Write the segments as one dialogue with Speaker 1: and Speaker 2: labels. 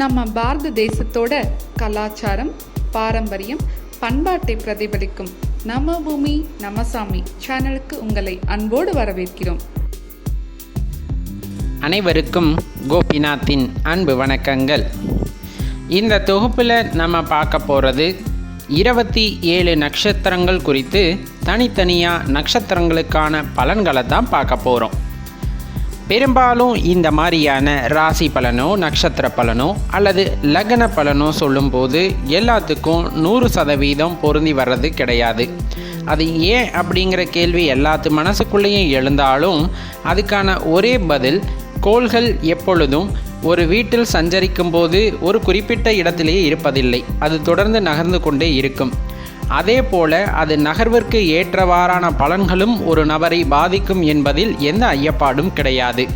Speaker 1: நம்ம பாரத தேசத்தோட கலாச்சாரம் பாரம்பரியம் பண்பாட்டை பிரதிபலிக்கும் நம பூமி நமசாமி சேனலுக்கு உங்களை அன்போடு வரவேற்கிறோம்.
Speaker 2: அனைவருக்கும் கோபிநாத்தின் அன்பு வணக்கங்கள். இந்த தொகுப்பில் நம்ம பார்க்க போகிறது இருபத்தி ஏழு நட்சத்திரங்கள் குறித்து தனித்தனியாக நட்சத்திரங்களுக்கான பலன்களை தான் பார்க்க போகிறோம் பெரும்பாலும் இந்த மாதிரியான ராசி பலனோ நட்சத்திர பலனோ அல்லது லக்ன பலனோ சொல்லும்போது எல்லாத்துக்கும் நூறு சதவீதம் பொருந்தி வர்றது கிடையாது. அது ஏன் அப்படிங்கிற கேள்வி எல்லாத்து மனசுக்குள்ளேயும் எழுந்தாலும் அதுக்கான ஒரே பதில் கோள்கள் எப்பொழுதும் ஒரு வீட்டில் சஞ்சரிக்கும் போது ஒரு குறிப்பிட்ட இடத்திலேயே இருப்பதில்லை. அது தொடர்ந்து நகர்ந்து கொண்டே இருக்கும். அதே போல அது நகர்விற்கு ஏற்றவாறான பலன்களும் ஒரு நபரை பாதிக்கும் என்பதில் எந்த ஐயப்பாடும் கிடையாது.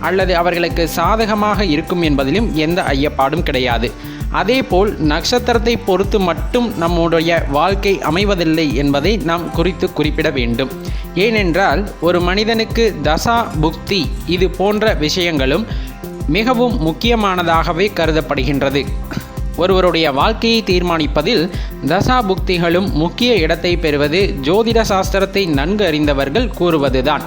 Speaker 2: அல்லது அவர்களுக்கு சாதகமாக இருக்கும் என்பதிலும் எந்த ஐயப்பாடும் கிடையாது. அதேபோல் நட்சத்திரத்தை பொறுத்து மட்டும் நம்முடைய வாழ்க்கை அமைவதில்லை என்பதை நாம் குறித்து குறிப்பிட வேண்டும். ஏனென்றால் ஒரு மனிதனுக்கு தசா புக்தி இது போன்ற விஷயங்களும் மிகவும் முக்கியமானதாகவே கருதப்படுகின்றது. ஒருவருடைய வாழ்க்கையை தீர்மானிப்பதில் தசா புக்திகளும் முக்கிய இடத்தை பெறுவது ஜோதிட சாஸ்திரத்தை நன்கு அறிந்தவர்கள் கூறுவதுதான்.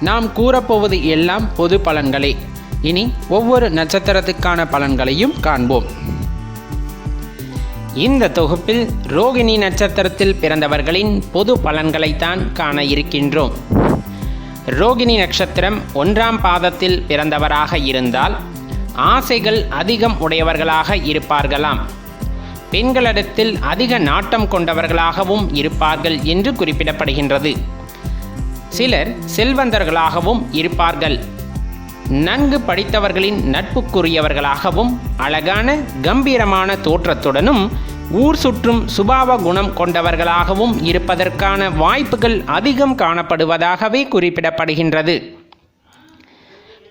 Speaker 2: நாம் கூறப்போவது எல்லாம் பொது பலன்களே. இனி ஒவ்வொரு நட்சத்திரத்துக்கான பலன்களையும் காண்போம். இந்த தொகுப்பில் ரோகிணி நட்சத்திரத்தில் பிறந்தவர்களின் பொது பலன்களைத்தான் காண இருக்கின்றோம். ரோகிணி நட்சத்திரம் ஒன்றாம் பாதத்தில் பிறந்தவராக இருந்தால் ஆசைகள் அதிகம் உடையவர்களாக இருப்பார்களாம். பெண்களிடத்தில் அதிக நாட்டம் கொண்டவர்களாகவும் இருப்பார்கள் என்று குறிப்பிடப்படுகின்றது. சிலர் செல்வந்தர்களாகவும் இருப்பார்கள். நன்கு படித்தவர்களின் நட்புக்குரியவர்களாகவும் அழகான கம்பீரமான தோற்றத்துடனும் ஊர் சுற்றும் சுபாவ குணம் கொண்டவர்களாகவும் இருப்பதற்கான வாய்ப்புகள் அதிகம் காணப்படுவதாகவே குறிப்பிடப்படுகின்றது.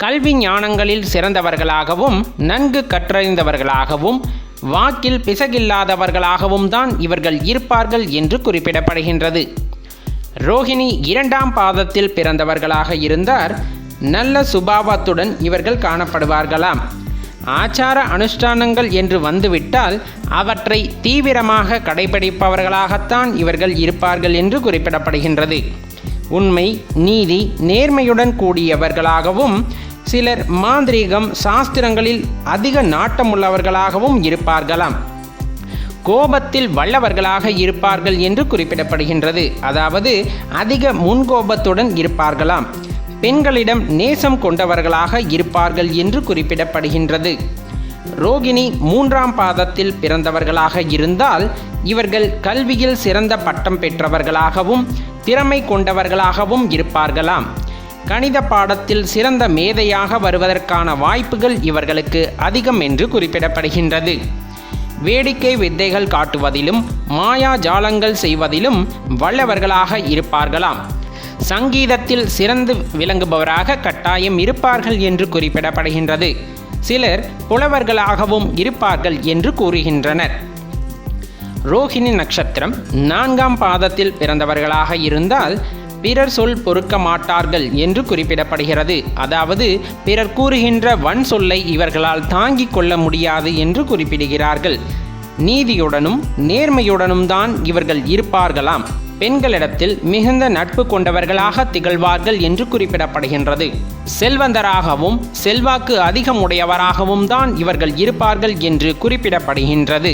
Speaker 2: கல்வி ஞானங்களில் சிறந்தவர்களாகவும் நன்கு கற்றறிந்தவர்களாகவும் வாக்கில் பிசகில்லாதவர்களாகவும் தான் இவர்கள் இருப்பார்கள் என்று குறிப்பிடப்படுகின்றது. ரோஹிணி இரண்டாம் பாதத்தில் பிறந்தவர்களாக இருந்தார். நல்ல சுபாவத்துடன் இவர்கள் காணப்படுவார்களாம். ஆச்சார அனுஷ்டானங்கள் என்று வந்துவிட்டால் அவற்றை தீவிரமாக கடைபிடிப்பவர்களாகத்தான் இவர்கள் இருப்பார்கள் என்று குறிப்பிடப்படுகின்றது. உண்மை நீதி நேர்மையுடன் கூடியவர்களாகவும் சிலர் மாந்திரீகம் சாஸ்திரங்களில் அதிக நாட்டமுள்ளவர்களாகவும் இருப்பார்களாம். கோபத்தில் வல்லவர்களாக இருப்பார்கள் என்று குறிப்பிடப்படுகின்றது. அதாவது அதிக முன்கோபத்துடன் இருப்பார்களாம். பெண்களிடம் நேசம் கொண்டவர்களாக இருப்பார்கள் என்று குறிப்பிடப்படுகின்றது. ரோகிணி மூன்றாம் பாதத்தில் பிறந்தவர்களாக இருந்தால் இவர்கள் கல்வியில் சிறந்த பட்டம் பெற்றவர்களாகவும் திறமை கொண்டவர்களாகவும் இருப்பார்களாம். கணித பாடத்தில் சிறந்த மேதையாக வருவதற்கான வாய்ப்புகள் இவர்களுக்கு அதிகம் என்று குறிப்பிடப்படுகின்றது. வேடிக்கை வித்தைகள் காட்டுவதிலும் மாயா ஜாலங்கள் செய்வதிலும் வல்லவர்களாக இருப்பார்களாம். சங்கீதத்தில் சிறந்து விளங்குபவராக கட்டாயம் இருப்பார்கள் என்று குறிப்பிடப்படுகின்றது. சிலர் புலவர்களாகவும் இருப்பார்கள் என்று கூறுகின்றனர். ரோஹிணி நட்சத்திரம் நான்காம் பாதத்தில் பிறந்தவர்களாக இருந்தால் பிறர் சொல் பொறுக்க மாட்டார்கள் என்று குறிப்பிடப்படுகிறது. அதாவது பிறர் கூறுகின்ற வன் சொல்லை இவர்களால் தாங்கிக் கொள்ள முடியாது என்று குறிப்பிடுகிறார்கள். நீதியுடனும் நேர்மையுடனும் தான் இவர்கள் இருப்பார்களாம். பெண்களிடத்தில் மிகுந்த நட்பு கொண்டவர்களாக திகழ்வார்கள் என்று குறிப்பிடப்படுகின்றது. செல்வந்தராகவும் செல்வாக்கு அதிகம் உடையவராகவும் தான் இவர்கள் இருப்பார்கள் என்று குறிப்பிடப்படுகின்றது.